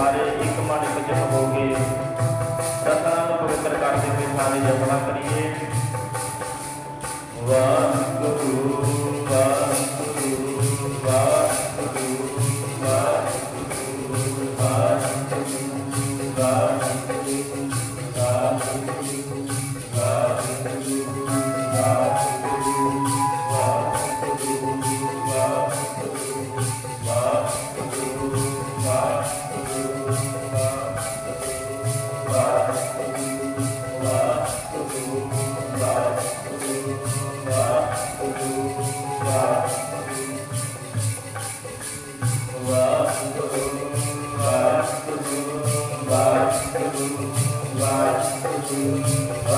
ਸਾਰੇ ਇੱਕ ਮਨ ਵਿੱਚ ਹੋਵੋਗੇ। ਰਤਨਾਂ ਨੂੰ ਪਵਿੱਤਰ ਕਰਕੇ ਸਾਰੇ ਜਪਣਾ ਕਰੀਏ। ਵਾਹਿਗੁਰੂ।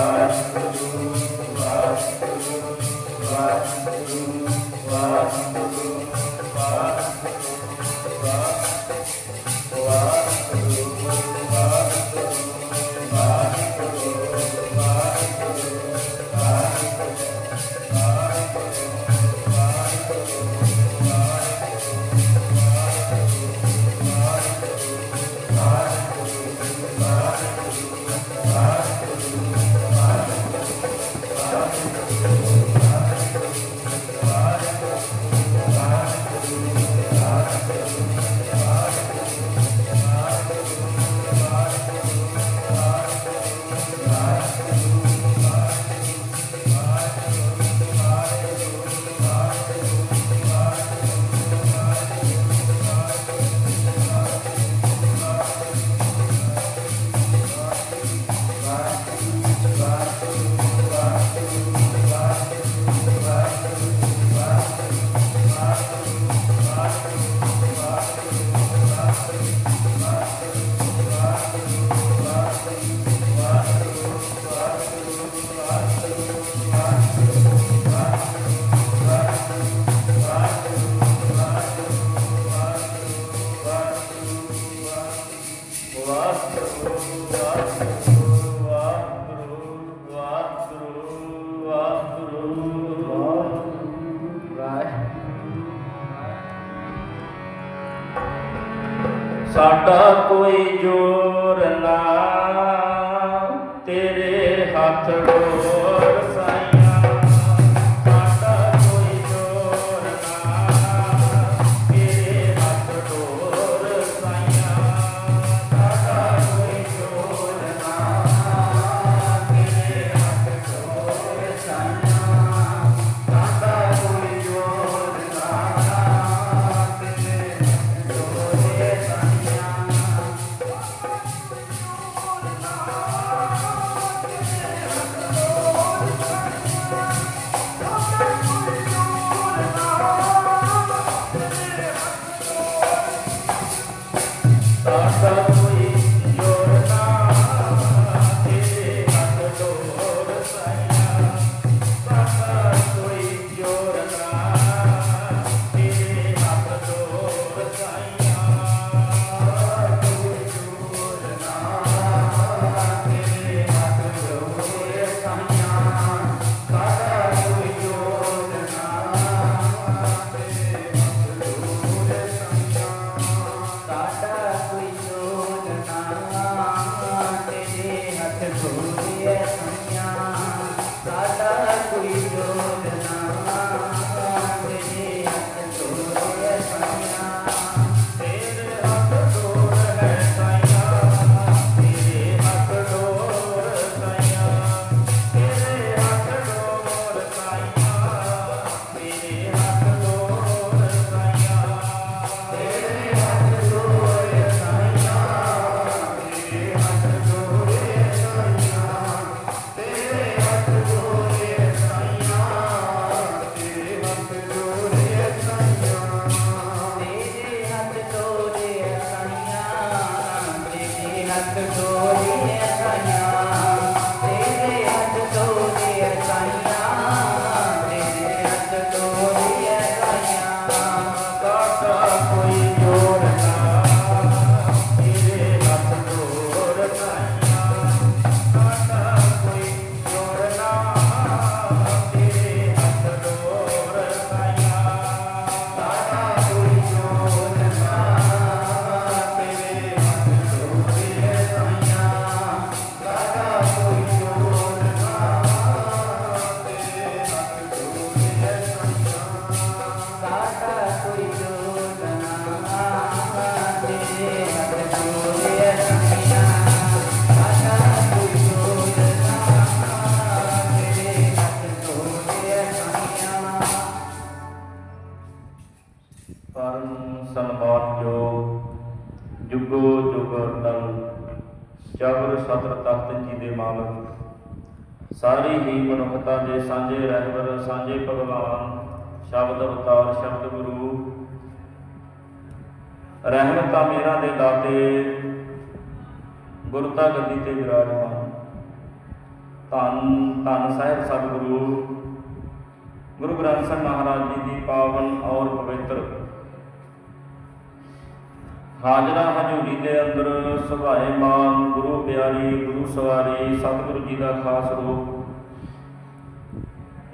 ਵਾਹਿਗੁਰੂ ਸਾਡਾ ਕੋਈ ਜੋਰ ਨਾ ਤੇਰੇ ਹੱਥ ਰੋ Stop, stop. ਜੁਗੋ ਜੁਗ ਤਨ, ਚਵਰ ਸਤਰ ਤਖਤ ਜੀ ਦੇ ਮਾਲਕ। ਸਾਰੀ ਹੀ ਮਨੁੱਖਤਾ ਦੇ ਸਾਂਝੇ ਰਹਿਬਰ, ਸਾਂਝੇ ਭਗਵਾਨ, ਸ਼ਬਦ ਅਵਤਾਰ, ਸ਼ਬਦ ਗੁਰੂ। ਰਹਿਮਤਾਂ ਮੇਰਾ ਦੇ ਦਾਤੇ ਗੁਰਤਾ ਗੱਦੀ ਤੇ ਵਿਰਾਜਮਾਨ ਧੰਨ ਧੰਨ ਸਾਹਿਬ ਸਤਿਗੁਰੂ, ਗੁਰੂ ਗ੍ਰੰਥ ਸਾਹਿਬ ਮਹਾਰਾਜ ਜੀ ਦੀ ਪਾਵਨ ਔਰ ਪਵਿੱਤਰ ਹਾਜ਼ਰਾ ਹਜ਼ੂਰੀ ਦੇ ਅੰਦਰ ਸੁਭਾਏ ਮਾਨ, ਗੁਰੂ ਪਿਆਰੀ, ਗੁਰੂ ਸਵਾਰੀ, ਸਤਿਗੁਰੂ ਜੀ ਦਾ ਖਾਸ ਰੂਪ।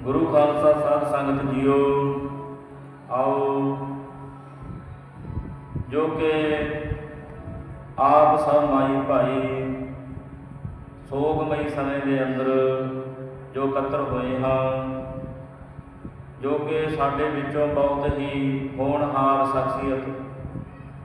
ਗੁਰੂ ਖਾਲਸਾ ਸਾਧ ਸੰਗਤ ਜੀਓ, ਆਓ, ਜੋ ਕਿ ਆਪ ਸਭ ਮਾਈ ਭਾਈ ਸੋਗਮਈ ਸਮੇਂ ਦੇ ਅੰਦਰ ਜੋ ਇਕੱਤਰ ਹੋਏ ਹਾਂ, ਜੋ ਕਿ ਸਾਡੇ ਵਿੱਚੋਂ ਬਹੁਤ ਹੀ ਹੋਣਹਾਰ ਸ਼ਖਸੀਅਤ